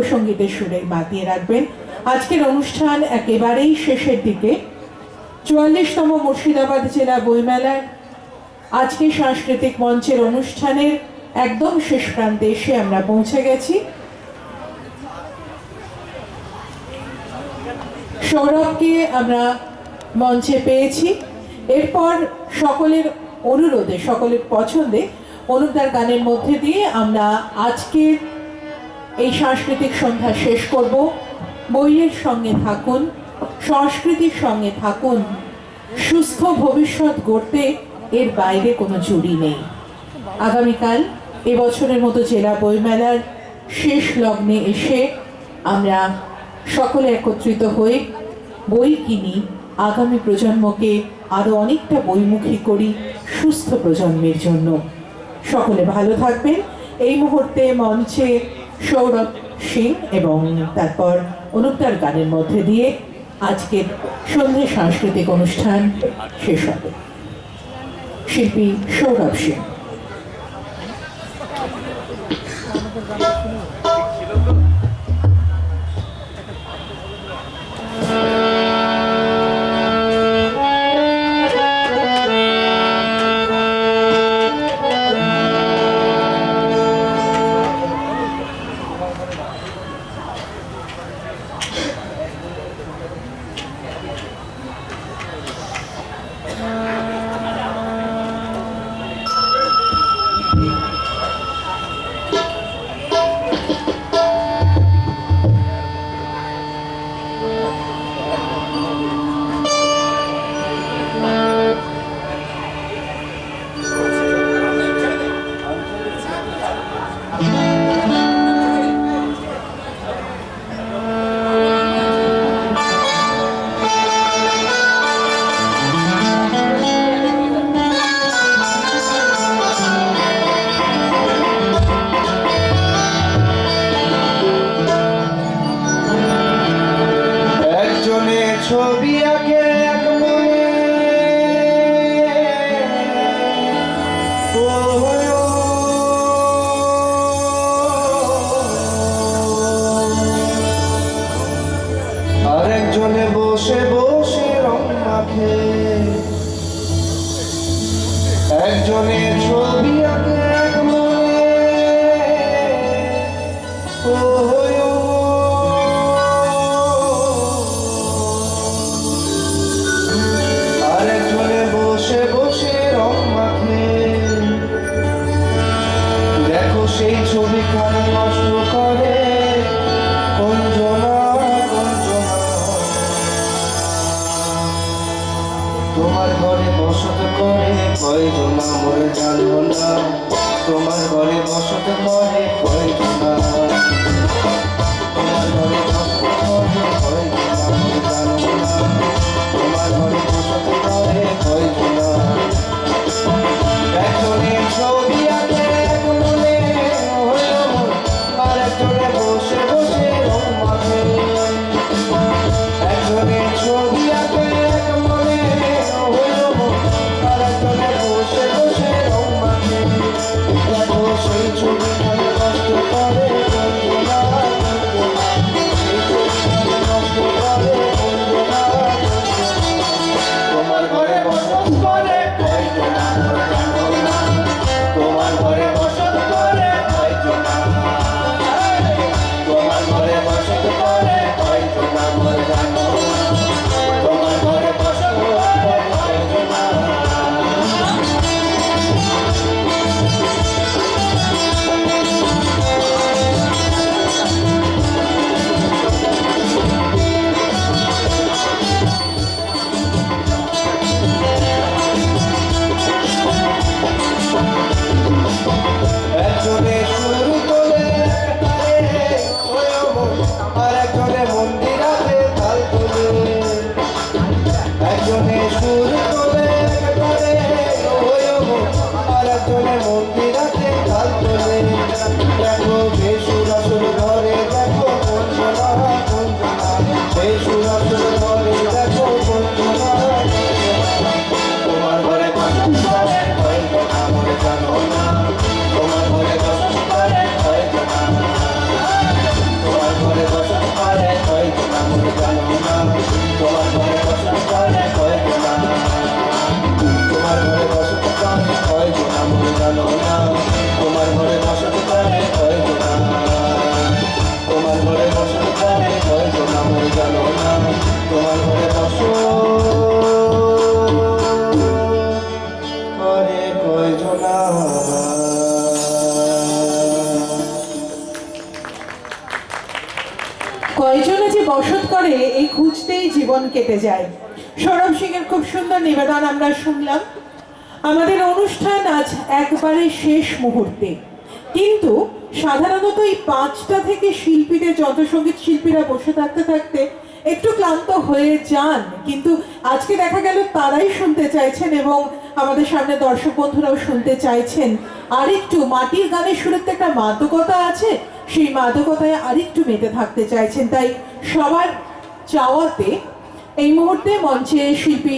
সঙ্গীতের সুরে মাতিয়ে রাখবেন। আজকের অনুষ্ঠান একেবারেই শেষের দিকে। চুয়াল্লিশতম মুর্শিদাবাদ জেলা বইমেলার আজকে সাংস্কৃতিক মঞ্চের অনুষ্ঠানের একদম শেষ প্রান্তে এসে আমরা পৌঁছে গেছি। সৌরভকে আমরা মঞ্চে পেয়েছি। এরপর সকলের অনুরোধে, সকলের পছন্দে, অনুদার গানের মধ্যে দিয়ে আমরা আজকের এই সাংস্কৃতিক সন্ধ্যা শেষ করব। বইয়ের সঙ্গে থাকুন, সংস্কৃতির সঙ্গে থাকুন। সুস্থ ভবিষ্যৎ গড়তে এর বাইরে কোনো জুড়ি নেই। আগামীকাল এবছরের মতো জেলা বইমেলার শেষ লগ্নে এসে আমরা সকলে একত্রিত হয়ে বই কিনি। আগামী প্রজন্মকে আরও অনেকটা বইমুখী করি সুস্থ প্রজন্মের জন্য। সকলে ভালো থাকবেন। এই মুহূর্তে মঞ্চে সৌরভ সিং এবং তারপর অনুপ্তার গানের মধ্যে দিয়ে আজকের সন্ধ্যে সাংস্কৃতিক অনুষ্ঠান শেষ হবে। শিল্পী সৌরভ সিং। ছবি তোমার ঘরে বসত করে কয়জনা মরে জানব না? তোমার ঘরে বসত করে কয়জনা? যে বসত করে, এই খুঁজতেই জীবন কেটে যায়। সৌরভ সিং এর খুব সুন্দর নিবেদন আমরা শুনলাম। আমাদের অনুষ্ঠান আজ একবারে শেষ মুহূর্তে। কিন্তু সাধারণত এই পাঁচটা থেকে শিল্পীদের, যত সংগীত শিল্পীরা বসে থাকতে থাকতে একটু ক্লান্ত হয়ে যান। কিন্তু আজকে দেখা গেল তারাই শুনতে চাইছেন এবং আমাদের সামনে দর্শক বন্ধুরাও শুনতে চাইছেন। আরেকটু মাটির গানের শুরুতে একটা মাদকতা আছে, সেই মাদকতায় আরেকটু মেতে থাকতে চাইছেন। তাই সবার চাওয়াতে এই মুহূর্তে মঞ্চে শিল্পী